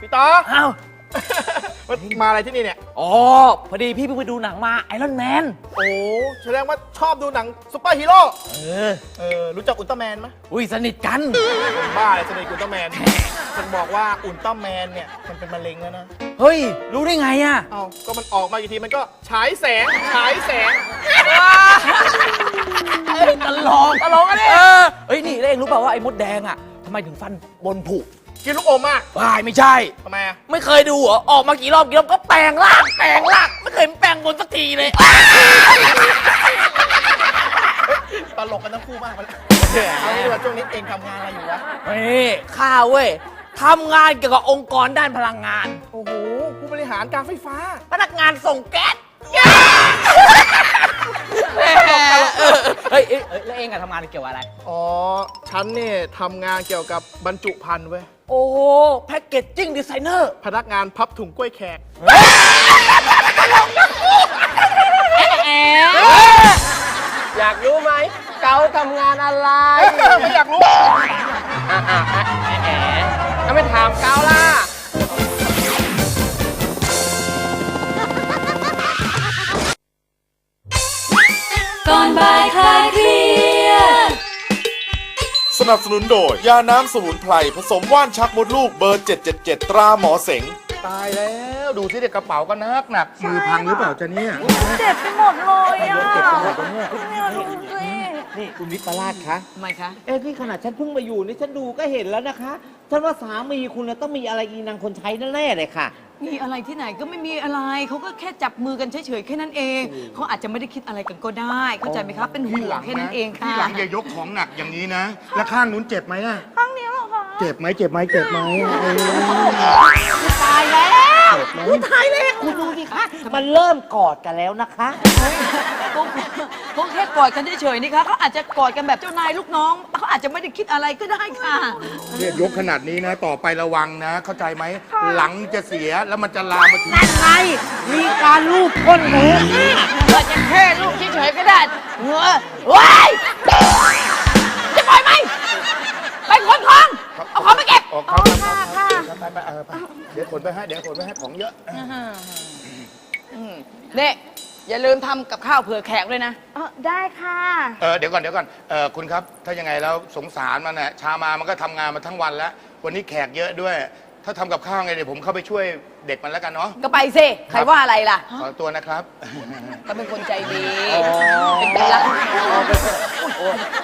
พี่ต่ออ้าว มาอะไรที่นี่เนี่ย อ๋อ พอดีพี่เพิ่งไปดูหนังมาไอรอนแมน โอ้แสดงว่าชอบดูหนังซุปเปอร์ฮีโร่ เออ เออ รู้จักอุลตร้าแมนไหมอุ้ยสนิทกัน คนบ้าเลยสนิทกับอุลตร้าแมนฉันบอกว่าอุลตร้าแมนเนี่ยมันเป็นมะเร็งแล้วนะ เฮ้ย รู้ได้ไงอะเอ้าก็มันออกมากี่ทีมันก็ฉายแสงฉายแสงเอ้ยตลกตลกอะเนี่ยเออเฮ้ย นี่แล้วเองรู้เปล่าว่าไอ้มดแดงอะทำไมถึงฟันบนผุ กินลูกอมมากวายไม่ใช่ ทำไมอะไม่เคยดูเหรอออกมากี่รอบกี่รอบก็แปลงร่างแปลงร่างไม่เคยแปลงบนสักทีเลยตลกกันทั้งคู่มากเลยเอางี้ดีกว่าช่วงนี้เองทำงานอะไรอยู่วะนี่ข้าเว้ยทำงานเกี่ยวกับองค์กรด้านพลังงาน โอ้โห ผู้บริหารการไฟฟ้า พนักงานส่งแก๊สเฮ้ยเอ้ยเอ้ยแล้วเองอะทำงานเกี่ยวกับอะไร อ๋อ ฉันเนี่ยทำงานเกี่ยวกับบรรจุภัณฑ์เว้ย โอ้โหแพ็กเกจจิ้งดีไซเนอร์พนักงานพับถุงกล้วยแขกอยากรู้ไหมเกาทำงานอะไรไม่อยากรู้ถ้าไม่ถามเกาล่ะก่อนบ่ายคลายเครียด สนับสนุนโดย ยาน้ำสมุนไพร ผสมว่านชักมดลูกเบอร์ 777 ตราหมอเสง ตายแล้วดูสิเด็กกระเป๋าก็นักหนักมือพังหรือเปล่าจ๊ะเนี่ยเจ็บไปหมดเลยอะเจ็บไปหมดแล้วเนี่ยเนี่ยดูสินี่คุณวิปลาสคะทำไมคะ เอ้ที่ขนาดฉันเพิ่งมาอยู่นี่ฉันดูก็เห็นแล้วนะคะ ฉันว่าสามีคุณน่ะต้องมีอะไรอีนางคนใช้แน่ๆเลยค่ะ มีอะไรที่ไหนก็ไม่มีอะไรเขาก็แค่จับมือกันเฉยๆแค่นั้นเองเขาอาจจะไม่ได้คิดอะไรกันก็ได้ เข้าใจไหมคะเป็นห่วงแค่นั้นเองค่ะที่หลังอย่ายกของหนักอย่างนี้นะ แล้วข้างนู้นเจ็บไหมอะข้างนี้เหรอคะเจ็บไหมเจ็บไหมเจ็บไหมเออตายแล้วอุ้ยตายแล้วคุณดูสิคะมันเริ่มกอดกันแล้วนะคะ เขาเขาแค่กอดกันเฉยๆนี่คะเขาอาจจะกอดกันแบบเจ้านายลูกน้องเขาอาจจะไม่ได้คิดอะไรก็ได้ค่ะ เนี่ยยกขนาดนี้นะ ต่อไประวังนะ เข้าใจไหม หลังจะเสียแล้วมันจะลามมาถึง นั่นไงมีการลูบก้นหมูอาจจะแค่ลูกเฉยๆก็ได้เออว้ายจะปล่อยไหมไปขนของเอาของไปเก็บ ออกเขาครับไปไปเออไปเดี๋ยวขนไปให้ เดี๋ยวขนไปให้ของเยอะเนี่ย อย่าลืมทำกับข้าวเผื่อแขกด้วยนะได้ค่ะ เออเดี๋ยวก่อนเดี๋ยวก่อนเออคุณครับ ถ้ายังไงแล้วสงสารมันนะชามามันก็ทำงานมาทั้งวันแล้ว วันนี้แขกเยอะด้วย ถ้าทำกับข้าวไงเดี๋ยวผมเข้าไปช่วยเด็กมันแล้วกันเนาะ ก็ไปสิ ใครว่าอะไรล่ะ ขอตัวนะครับ ก็เป็นคนใจดี เป็นคนรัก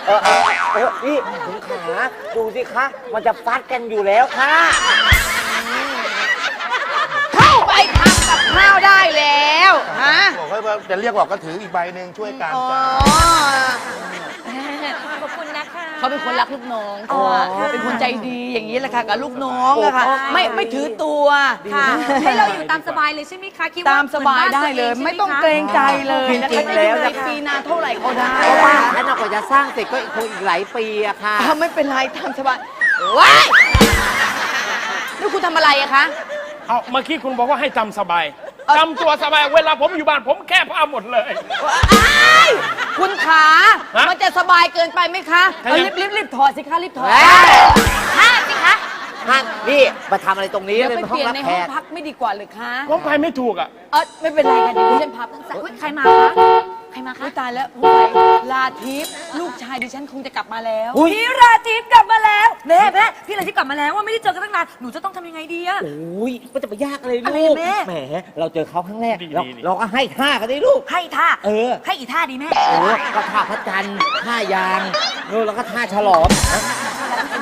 เออเออเออนี่คุณขา ดูสิคะ มันจะฟัดกันอยู่แล้วค่ะ ข้าวได้แล้วฮะบอกว่าจะเรียกบอกก็ถืออีกใบหนึ่งช่วยกันอ๋อจ้า ขอบคุณนะคะ เขาเป็นคนรักลูกน้องอ๋อเขาเป็นคนใจดีอย่างนี้แหละค่ะกับลูกน้องอะค่ะไม่ไม่ถือตัว ค่ะให้เราอยู่ตามสบายเลยใช่ไหมคะคิดว่ตามสบายได้เลยหอนบ้านตัวไม่ต้องเกรงใจเลยนะจริคะงๆแล้วจะนะอยู่คะปีนานเท่าไหร่ก็ได้เพราะว่าถ้ากว่าจะสร้างเสร็จก็คงอีกหลายปีอะค่ะอ่าไม่เป็นไรตามสบายว้ายนี่คุณทำอะไรอะคะ เอาเมื่อกี้คุณบอกว่าให้จำสบาย จำตัวสบาย เวลาผมอยู่บ้านผมแก้ผ้าหมดเลย อ้ายคุณขา ฮะมันจะสบายเกินไปไหมคะถ้าเอายังรีบรีบรีบถอดสิคะรีบถอดห้าสิคะฮันนี่มาทำอะไรตรงนี้เดี๋ยวเป็ไปนห้เปองลี่ยนรับในแขห้องกพักไม่ดีกว่าหรือคะผมไปไม่ถูกอะ เออไม่เป็นไรค่ะเดี๋ยวดิฉันพับอุ๊ยใครมาคะ ใครมาคะอุ๊ยตายแล้วสงสัยลาทิพย์ลูกชายดิฉันคงจะกลับมาแล้ว อุ๊ย พี่ราทิพย์กลับมาแล้วแม่แม่พี่ราทิพย์กลับมาแล้วว่าไม่ได้เจอกันตั้งนานหนูจะต้องทำยังไงดีอะ โอ้ยมันจะไปยากอะไรอะไรลูก แม่ แหม เราเจอเขาครั้งแรก ดีเราดีดี เราก็ให้ท่ากันได้ลูก ให้ท่าเออ ให้อีท่าดีแม่โอ้ก็ท่าพระจันทร์ท่ายางเออแล้วก็ท่าฉลอม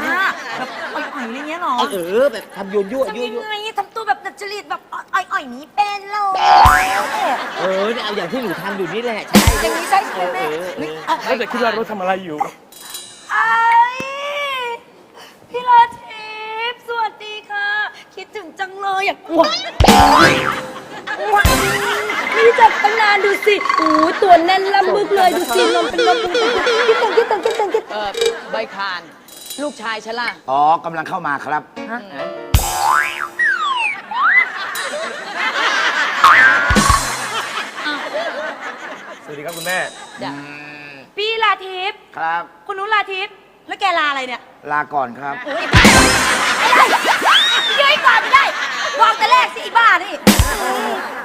ท่าแบบอ่อยๆอะไรเงี้ยเหรอเออ แบบทำยั่วยั่วทำยั่วยังยั่วไงทำตัวแบบดัด จริตแบบอ่อยๆนี้เป็นเลยเออเนี่ยเอาอย่างที่หนูทำอยู่นี่แหละใช่อย่างนี้ใช่ใช่ไหมแม่เออเออเฮ้ยเออเอาแล้วแต่คิดว่าเราทำอะไรอยู่ ไอ้พี่ราทิพย์สวัสดีค่ะถึงจังเลยอะว้าวไม่ได้เจอกันตั้งนานดูสิโอ้ยตัวแน่นล่ำบึกเลยดูสินมเป็นลมคิดตังคิดตังคิดตังคิดเออใบคาน ลูกชายฉันล่ะ อ๋อกำลังเข้ามาครับส วัสดีครับคุณแม่พี่ลาทิพย์ครับ คุณนุ้นลาทิพย์แล้วแกลาอะไรเนี่ยลาก่อนครับย้ายก่อนไม่ได้วางแต่แรกสิไอ้บ้านี่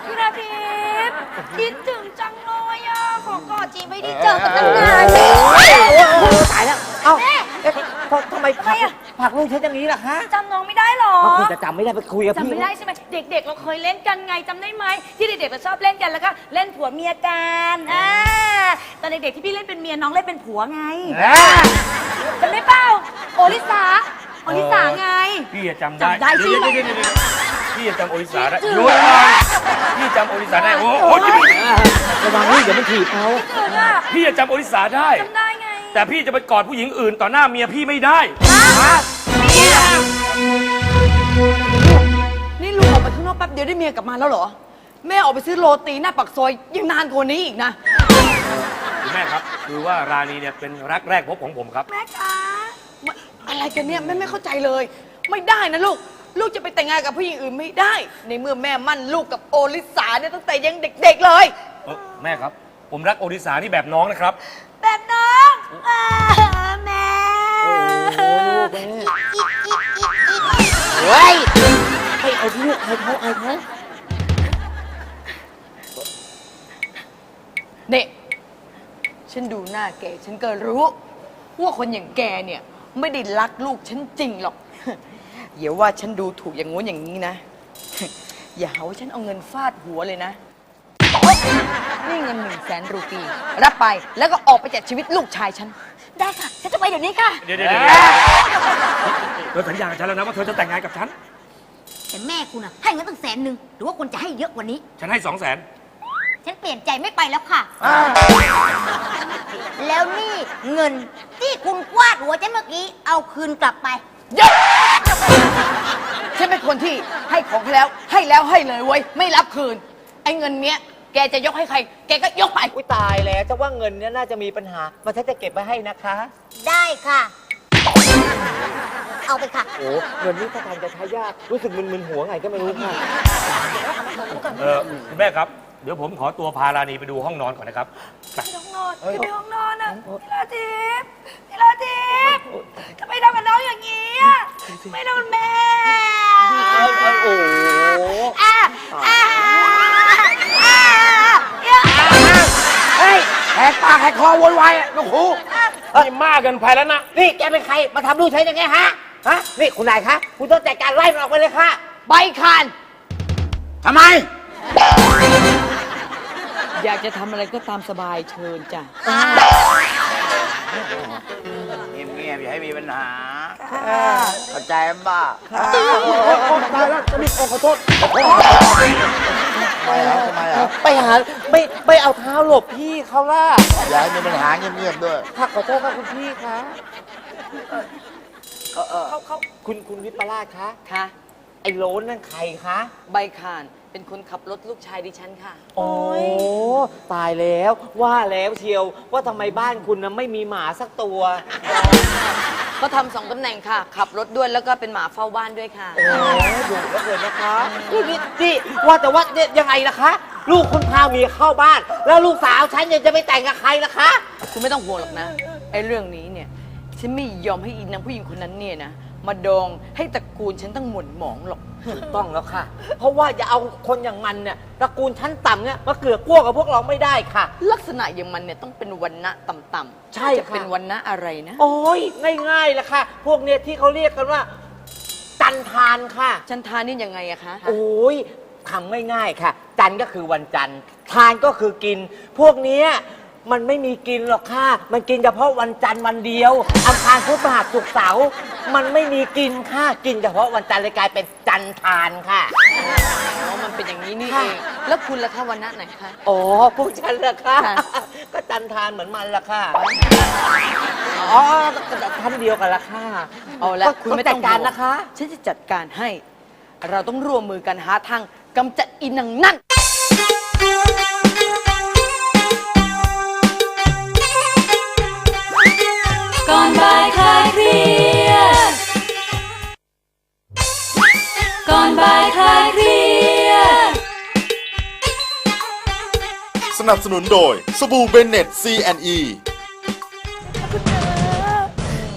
พี่ลาทิพย์คิดถึงจังเลยอะขอกอดจีไม่ได้เจอกันตั้งนานตายแล้ว เอ้าแม่เอ๊ะทำทำไมผลัก ผลักลูกฉันอย่างนี้ล่ะคะจำน้องไม่ได้หรอก็คุณจะจำไม่ได้ไปคุยกับจำพี่ไม่ได้ใช่ไหมเด็ก ๆ เราเคยเล่นกันไงจำได้ไหมที่เด็กๆเราชอบเล่นกันแล้วก็เล่นผัวเมียกันอ่าตอนเด็กๆที่พี่เล่นเป็นเมียน้องเล่นเป็นผัวไงแหมจำได้เปล่าโอลิสาโอลิสาไง พี่จะจำได้จำได้สิเยวๆๆๆๆพี่จะจำโอริสาได้จืดหยุดก่อนพี่จำโอริสาได้โอ้โหระวังนี่เดี๋ยวมันถีบเขาจืดอะพี่จะจำโอริสาได้ จำได้ไง แต่พี่จะไปกอดผู้หญิงอื่นต่อหน้าเมียพี่ไม่ได้ นี่ลูกออกไปข้างนอกแป๊บเดียวได้เมียกลับมาแล้วเหรอ แม่ออกไปซื้อโรตีหน้าปากซอยยังนานกว่านี้อีกนะ คุณแม่ครับ คือว่าราณีเนี่ยเป็นรักแรกพบของผมครับ แม่คะไม่อะไรกันเนี่ยแม่ไม่เข้าใจเลย ไม่ได้นะลูก ลูกจะไปแต่งงานกับผู้หญิงอื่นไม่ได้ ในเมื่อแม่มั่นลูกกับโอลิสาเนี่ยตั้งแต่ยังเด็กๆเลย เออแม่ครับ ผมรักโอริสานี่แบบน้องนะครับ แบบน้องอ่า แม่เฮ้ยให้เอาที่ลูกใครเขาเอาเขาเนี่ยฉันดูหน้าแกฉันก็รู้ ว่าคนอย่างแกเนี่ย ไม่ได้รักลูกฉันจริงหรอกอย่าว่าฉันดูถูกอย่างงู้นอย่างนี้นะ อย่าหาว่าฉันเอาเงินฟาดหัวเลยนะ นี่เงินหนึ่งแสนรูปี รับไปแล้วก็ออกไปจากชีวิตลูกชายฉัน ได้ค่ะ ฉันจะไปเดี๋ยวนี้ค่ะ เดี๋ยวเดี๋ยวเดี๋ยวเธอสัญญากับฉันแล้วนะว่าเธอจะแต่งงานกับฉัน แต่แม่คุณอะให้เงินตั้งแสนหนึ่งหรือว่าคุณจะให้เยอะกว่านี้ ฉันให้สองแสนฉันเปลี่ยนใจไม่ไปแล้วค่ะ แล้วนี่เงินที่คุณกวาดหัวฉันเมื่อกี้ เอาคืนกลับไปเยอะฉันเป็นคนที่ให้ของเขาแล้วให้แล้วให้เลยเว้ยไม่รับคืน ไอ้เงินเนี้ย แกจะยกให้ใคร แกก็ยกไป อุ้ยตายแล้วจะว่าเงินเนี่ยน่าจะมีปัญหามาฉันจะเก็บไว้ให้นะคะ ได้ค่ะ เอาไปค่ะ โอ้เงินนี้ถ้าทางจะใช้ยากรู้สึกมึนๆหัวไงก็ไม่รู้ค่ะ เออคุณแม่ครับ เดี๋ยวผมขอตัวพาราณีไปดูห้องนอนก่อนนะครับไปห้องนอนจะไปห้องนอนอะพี่ลาทิพย์พี่ลาทิพย์ทำไมทำกับน้องอย่างนี้อะไม่โดนแม่ โอ้โห กปากแหกคอโวยวายอะลูกครูนี่มากเกินไปแล้วนะนี่แกเป็นใครมาทำลูกฉันอย่างเงี้ยฮะฮะนี่คุณนายคะคุณต้องจัดการไล่มันออกไปเลยค่ะใบคานทำไม อยากจะทำอะไรก็ตามสบายเชิญจ้ะ เงียบๆอย่าให้มีปัญหาเข้าใจป่ะตายแล้วจะมีขอโทษ ไปหาไม่ไม่เอาเท้าหลบพี่เขาล่ะอย่าให้มีปัญหาเงียบๆด้วย ค่ะขอโทษครับคุณพี่คะเออเออคุณคุณวิปลาสคะค่ะ ไอ้โลนนั่นใครคะใบคานเป็นคนขับรถลูกชายดิฉันค่ะ โอ้ตายแล้วว่าแล้วเชียวว่าทำไมบ้านคุณนะไม่มีหมาสักตัว ก็ทำสองตำแหน่งค่ะ ขับรถด้วยแล้วก็เป็นหมาเฝ้าบ้านด้วยค่ะโอ้ดุแล้วเกินนะคะนี่นี่นี่ว่าแต่ว่าเนี่ยยังไงล่ะคะ ลูกคุณพาเมียเข้าบ้าน แล้วลูกสาวฉันยังจะไปแต่งกับใครล่ะคะ คุณไม่ต้องห่วงหรอกนะไอ้เรื่องนี้เนี่ย ฉันไม่ยอมให้อีนางผู้หญิงคนนั้นเนี่ยนะ มาดองให้ตระกูลฉันต้องหม่นหมองหรอก ถูกต้องแล้วค่ะ เพราะว่าจะเอาคนอย่างมันเนี่ยตระกูลชั้นต่ำเนี่ยมาเกือกกลัวกับพวกเราไม่ได้ค่ะ ลักษณะอย่างมันเนี่ยต้องเป็นวันณะต่ำๆใช่จะค่ะเป็นวันณะอะไรนะ โอ้ยง่ายๆละค่ะ พวกเนี่ยที่เขาเรียกกันว่า จันทานค่ะฉันทานนี่ยังไงอะคะ โอ้ยคำง่ายๆค่ะ จันทร์ก็คือวันจันทร์ทานก็คือกิน พวกเนี้ย มันไม่มีกินหรอกค่ะ มันกินเฉพาะวันจันทร์วันเดียวอังคารพุธพฤหัสศุกร์เสาร์มันไม่มีกินค่ะ กินเฉพาะวันจันทร์เลยกลายเป็นจันทานค่ะ อ๋อมันเป็นอย่างนี้นี่ค่ะเอง แล้วคุณล่ะคะวันณะไหนคะอ๋อพวกฉันละค่ะ ค่ะ ก็จันทานเหมือนมันละค่ะ อ๋อก็ท่านเดียวกันละค่ะเอาละก็คุณไม่จัต้ดองการห่วงนะคะ ฉันจะจัดการให้ เราต้องร่วมมือกันหาทางกำจัดอีนังนั่น นับสนุนโดย สบู่เบนเน็ต C&E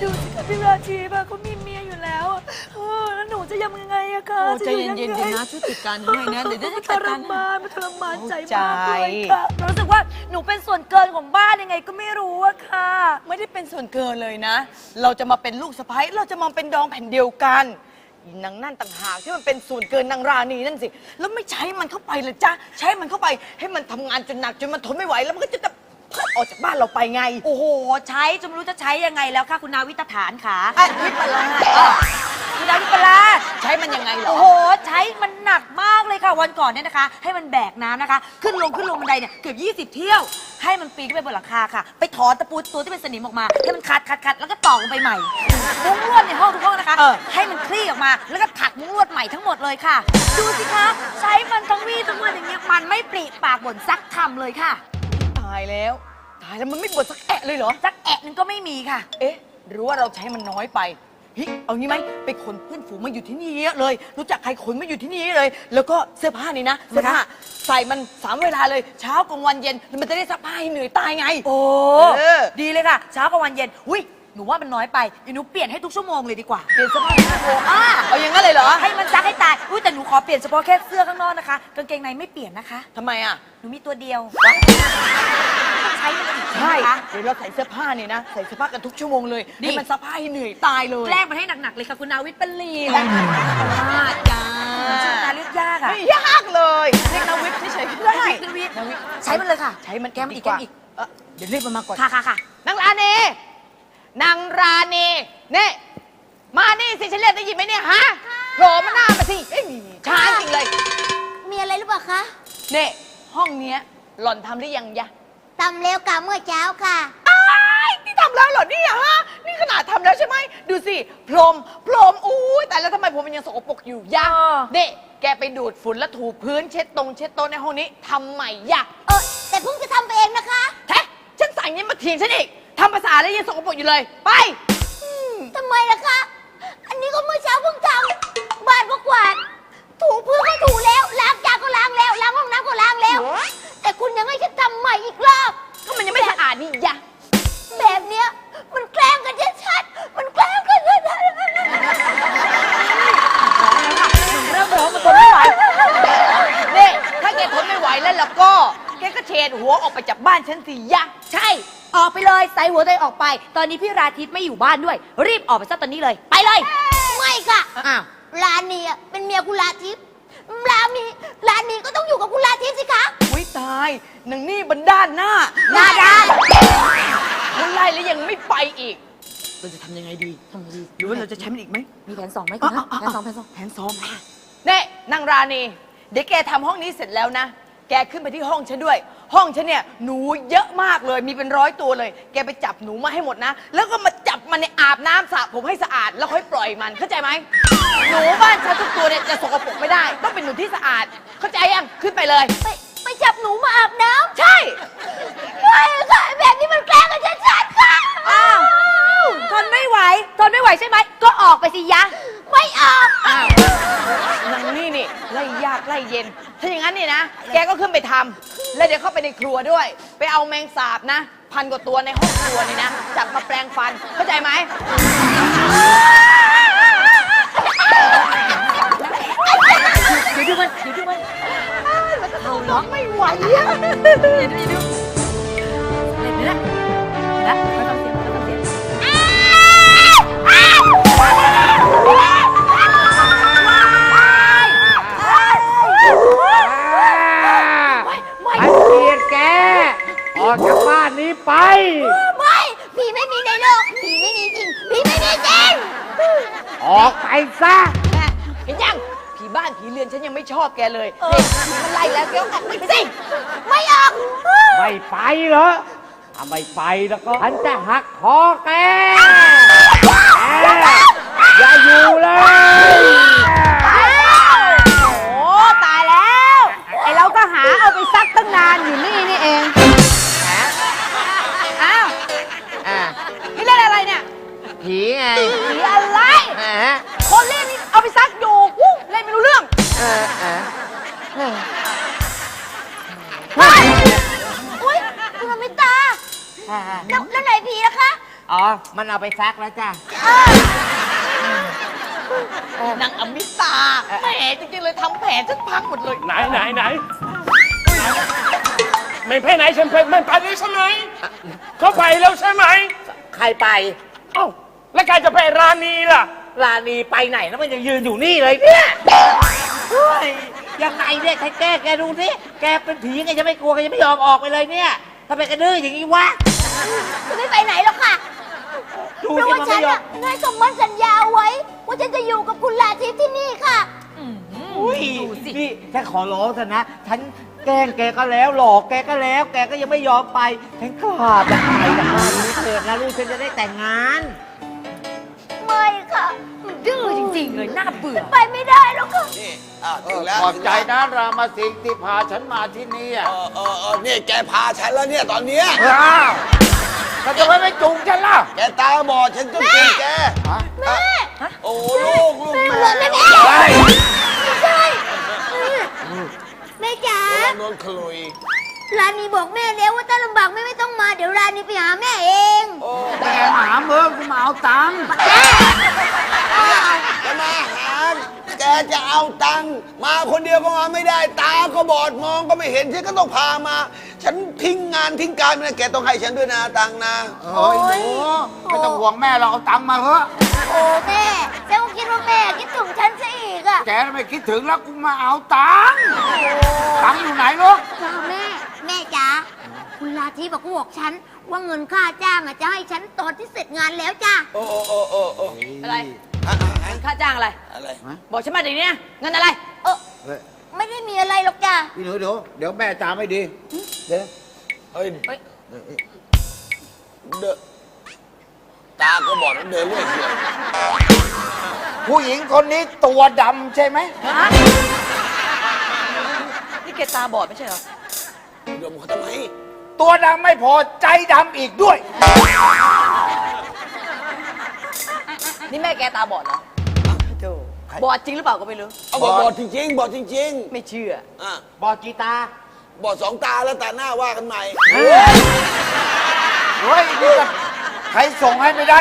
ดูสิคะพี่ราชีป่ะเขามีเมียอยู่แล้วอะเออแล้วหนูจะยังไงอะคะโอ้ใจะอเย็นๆงไงนะช่วยจัดการให้นะ เดี๋ยวจะมันทจัดรการมานมันทรมานใจเข้าใจมากเลยค่ะรู้สึกว่าหนูเป็นส่วนเกินของบ้านยังไงก็ไม่รู้อะค่ะ ไม่ได้เป็นส่วนเกินเลยนะ เราจะมาเป็นลูกสะใภ้เราจะมาเป็นดองแผ่นเดียวกันอี นางนั่นต่างหากที่มันเป็นส่วนเกินนางราณีนั่นสิ แล้วไม่ใช้มันเข้าไปเลยจ้าใช้มันเข้าไปให้มันทำงานจนหนักจนมันทนไม่ไหวแล้วมันก็จะ ออกจากบ้านเราไปไง โอ้โห ใช้จนไม่รู้จะใช้ยังไงแล้วค่ะคุณนาวิตฐานค่ะอะวิปลาสคุณนาวิปลาส ใช้มันยังไงเหรอ โอ้โห ใช้มันหนักมากเลยค่ะ วันก่อนเนี่ยนะคะ ให้มันแบกน้ำนะคะ ขึ้นลงขึ้นลงบันไดเนี่ยเกือบ20 เที่ยว ให้มันปีนขึ้นไปบนหลังคาค่ะ ไปถอนตะปูตัวที่เป็นสนิมออกมา ให้มันคัดคัดคัดแล้วก็ตอกลงไปใหม่มุ้งลวดในห้องทุกห้องนะคะ เออ ให้มันคลี่ออกมา แล้วก็ถักมุ้งลวดใหม่ทั้งหมดเลยค่ะ ดูสิคะ ใช้มันทั้งวี่ทั้งวันอย่างเงี้ยมันไม่ปริปากบ่นซักคำเลยค่ะตายแล้ว ตายแล้วมันไม่บดสักแอะเลยเหรอ สักแอะหนึงก็ไม่มีค่ะ เอ๊ะ หรือว่าเราใช้มันน้อยไปเฮ้ยเอางี้ไหมไปขนเพื่อนฝูงมาอยู่ที่นี่เยอะเลย รู้จักใครขนมาอยู่ที่นี่เลย แล้วก็เสื้อผ้านี่นะเสื้อผ้าใส่มันสามเวลาเลยเช้ากลางวันเย็นแล้วมันจะได้ซักผ้าให้เหนื่อยตายไง โอ้ เออ ดีเลยค่ะ เช้ากับวันเย็น อุ้ยห นูว่ามันน้อยไปเดี๋ยวหนูเปลี่ยนให้ทุกชั่วโมงเลยดีกว่าเปลี่ยนเสื้อผ้าให้มันอ่าเอาอย่างนั้นเลยเหรอให้มันซักให้ตายอุ้ยแต่หนูขอเปลี่ยนเฉพาะแค่เสื้อข้างนอกนะคะกางเกงในไม่เปลี่ยนนะคะ ทำไมอะ หนูมีตัวเดียวใช้มันอีกใช่นะคะเดี๋ยวเราใส่เสื้อผ้านี่นะ ใส่เสื้อผ้ากันทุกชั่วโมงเลยนี่ให้มันซักผ้าให้เหนื่อยตายเลยแกล้งมันให้หนักๆเลยค่ะคุณนาวิทย์เป็นลีแรงมากจ้าชื่อนาเลือกยากอะไม่ยากเลยเรียกนาวิทย์เฉยๆก็ได้ นาวิทย์นาวิทย์ใช้มันเลยค่ะ ใช้มันแก้มอีกดีว่าแก้มอีกเออเดี๋ยวเรียกมันมาก่อน ค่ะค่ะค่ะ นางราณีนางราณีนี่มานี่สิฉันเรียกได้ยินไหมเนี่ยฮะโผล่มาหน้ามาสิเอ้ยช้าจริงเลยมีอะไรหรือเปล่าคะนี่ห้องเนี้ยหล่อนทำหรือยังยะทำแล้วกะเมื่อเช้าค่ะ อ้ายนี่ทำแล้วเหรอเนี่ยฮะ นี่ขนาดทำแล้วใช่ไหม ดูสิ พรม พรมอู้ยแต่แล้วทำไมผมมันยังสกปรกอยู่ยะนี่แกไปดูดฝุ่นแล้วถูพื้นเช็ดตรงเช็ดโต๊ะในห้องนี้ทำใหม่ยะเออแต่เพิ่งจะทำไปเองนะคะ แท้ฉันสั่งยังมาเถียงฉันอีก ทำภาษาแล้วยังสกปรกอยู่เลย ไป ทำไมล่ะคะ อันนี้ก็เมื่อเช้าเพิ่งทำบ้านก็กวาด ถูพื้นก็ถูแล้ว ล้างจานก็ล้างแล้ว ล้างห้องน้ำก็ล้างแล้ว แต่คุณยังให้ฉันทำใหม่อีกรอบ ก็มันยังไม่สะอาดนี่ยะแบบเนี้ยมันแกล้งกันชัดๆมันแกล้งกันชัดเริ่มร้องมันทนไม่ไหวนี่ถ้าแกทนไม่ไหวแล้วล่ะก็ แกก็เชนหัวออกไปจากบ้านฉันสิยะใช่ ออกไปเลยใส่หัวตัวเองออกไป ตอนนี้พี่ราทิพย์ไม่อยู่บ้านด้วย รีบออกไปซะตอนนี้เลย ไปเลยๆไม่ค่ะ อ้าวลานีอะเป็นเมียคุณลาทิพย์ลามีลานีก็ต้องอยู่กับคุณลาทิพย์สิคะอุ้ยตายนางนี่บันด้านหน้าหน้าด้านคนไล่แล้วยังไม่ไปอีก เราจะทำยังไงดี ทำไงดีหรือว่าเราจะใช้มันอีกไหมมีแผนสองไหมคุณนะแผนสองแผนสองแผนสองเน่นางราณีเดี๋ยวแกทำห้องนี้เสร็จแล้วนะ แกขึ้นไปที่ห้องฉันด้วย ห้องฉันเนี่ยหนูเยอะมากเลยมีเป็นร้อยตัวเลย แกไปจับหนูมาให้หมดนะ แล้วก็มาจับมันในอาบน้ำสระผมให้สะอาดแล้วค่อยปล่อยมันเข้าใจไหมหนูบ้านฉันทุกตัวเนี่ยจะสกปรกไม่ได้ ต้องเป็นหนูที่สะอาด เข้าใจยังขึ้นไปเลย ไปไปจับหนูมาอาบน้ำใช่ ไม่ค่ะแบบนี้มันแกล้งกันชัดๆค่ะอ้าว ทนไม่ไหว ทนไม่ไหวใช่ไหม ก็ออกไปสิยะ ไม่ออก อ้าวนางนี่นี่ไล่ยากไล่เย็น ถ้าอย่างนั้นนี่นะ แกก็ขึ้นไปทำแล้วเดี๋ยวเข้าไปในครัวด้วย ไปเอาแมงสาบนะ พันกว่าตัวในห้องครัวนี่นะ จับมาแปลงฟัน เข้าใจไหม เดี๋ยวดูมันเดี๋ยวดูมันเขาล็อกไม่ไหวอะเดี๋ยวดูเดี๋ยวดูเดี๋ยวดูเดี๋ยวนะเดี๋ยวนะไม่ต้องเสียงไม่ ไอ้เกลียดแก ออกจากบ้านนี้ไป ไม่ผีไม่มีในโลกผีไม่มีจริงผีไม่มีจริงออกไปซะเห็นยังผีบ้านผีเรือนฉันยังไม่ชอบแกเลยเด็กผีมันไล่แล้วแกก็ออกไปสิไม่ออกไม่ไปเหรอถ้าไม่ไปแล้วก็ ฉันจะหักคอแกแก อย่าอยู่เลยโอ้ตายแล้ว ไอเราก็หาเอาไปซักตั้งนานอยู่นี่นี่เองฮะอ้าวอ่านี่เล่นอะไรเนี่ยผีไงผีอะไรคนเล่นนี่เอาไปซักอยู่อู้เล่นไม่รู้เรื่องเออเออเอุ้ยคุณมิตา อ่าแล้วแล้วไหนผีล่ะคะ อ๋อ มันเอาไปซักแล้วจ้ะ นางอมิตาแหมจริงๆเลยทำแผลฉันพังหมดเลย ไหนไหนไหนไม่ไปไหนฉันไปไม่ไปเลยใช่ไหมเขาไปแล้วใช่ไหมใครไปเอ้าแล้วใครจะไปร้านนี้ล่ะลานีไปไหนแล้วมันยังยืนอยู่นี่เลยเนี่ยเฮ้ยยังไงเนี่ยใครแกแกดูสิแกเป็นผีไงจะไม่กลัวแกจะไม่ยอมออกไปเลยเนี่ยทำไมแกดื้ออย่างนี้วะจะไม่ไปไหนหรอกค่ะดูเพราะสิว่ามันฉัไม่นยอน่ะมได้สมมติสัญญาเอาไว้ ว่าฉันจะอยู่กับคุณลาทิพย์ที่นี่ค่ะ อุ้ยนี่ฉันขอร้องเถอะนะ ฉันแกล้งแกก็แล้ว หลอกแกก็แล้ว แกก็ยังไม่ยอมไป ฉันกราบจะไปจากบ้านนี้เถิดนะลูกฉันจะได้แต่งงาน ไม่ค่ะดื้อจริงๆเลยน่าเบื่อ ไปไม่ได้หรอกค่ะขอบใจนะรามาสิงห์ที่พาฉันมาที่นี่อะเออเออเออนี่แกพาฉันแล้วเนี่ยตอนเนี้ยอ้าวแล้วจะไม่ไปจูงฉันล่ะ แกตาบอดฉันต้องกินแกแม่ โอ้ลูกลูกแม่แม่แม่แม่ไปไม่ใช่แม่จ๋าโดนขลุยร้านนี้บอกแม่แล้วว่าถ้าลำบากแม่ไม่ต้องมา เดี๋ยวร้านนี้ไปหาแม่เองแกมาหาเมืองกูมาเอาตังค์จะมาหาแกจะเอาตังค์มาคนเดียวก็มาไม่ได้ ตาก็บอดมองก็ไม่เห็นฉันก็ต้องพามา ฉันทิ้งงานทิ้งการไปนะแกต้องให้ฉันด้วยนะตังค์นะโอ้ยหนูไม่ต้องห่วงแม่เราเอาตังค์มาเถอะ โอ้แม่ฉันก็คิดว่าแม่คิดถึงฉันซะอีกอะแกไม่คิดถึงแล้วกูมาเอาตังค์ตังค์อยู่ไหนลูกจ้าแม่ แม่จ๋าคุณลาทีบอกบอกฉัน ว่าเงินค่าจ้างอะจะให้ฉันตอนที่เสร็จงานแล้วจ้าโอ้โอ้โอ้โอ้โอ้อะไรอะอะอะค่าจ้างอะไร อะไรบอกฉันมาเดี๋ยวนี้นะเงินอะไร เออไม่ได้มีอะไรหรอกจ้าพี่หนูเดี๋ยวเดี๋ยวแม่จาไม่ดีเดี๋ยวเฮ้ยเฮ้ย เดน ตาก็บอดแล้วเดินเรื่อยเฉยผู้หญิงคนนี้ตัวดำใช่ไหมฮะนี่แกตาบอดไม่ใช่เหรอเดี๋ยวมึงทำไมตัวดำไม่พอใจดำอีกด้วย นี่แม่แกตาบอดเหรอโธ่บอดจริงหรือเปล่าก็ไม่รู้เอาบอดบอดจริงๆบอดจริงไม่เชื่อ ๆอะบอดกีตาบอดสองตาแล้วตาหน้าว่ากันใหม่ เฮ้ยนี่ก็ ใครส่งให้ไม่ได้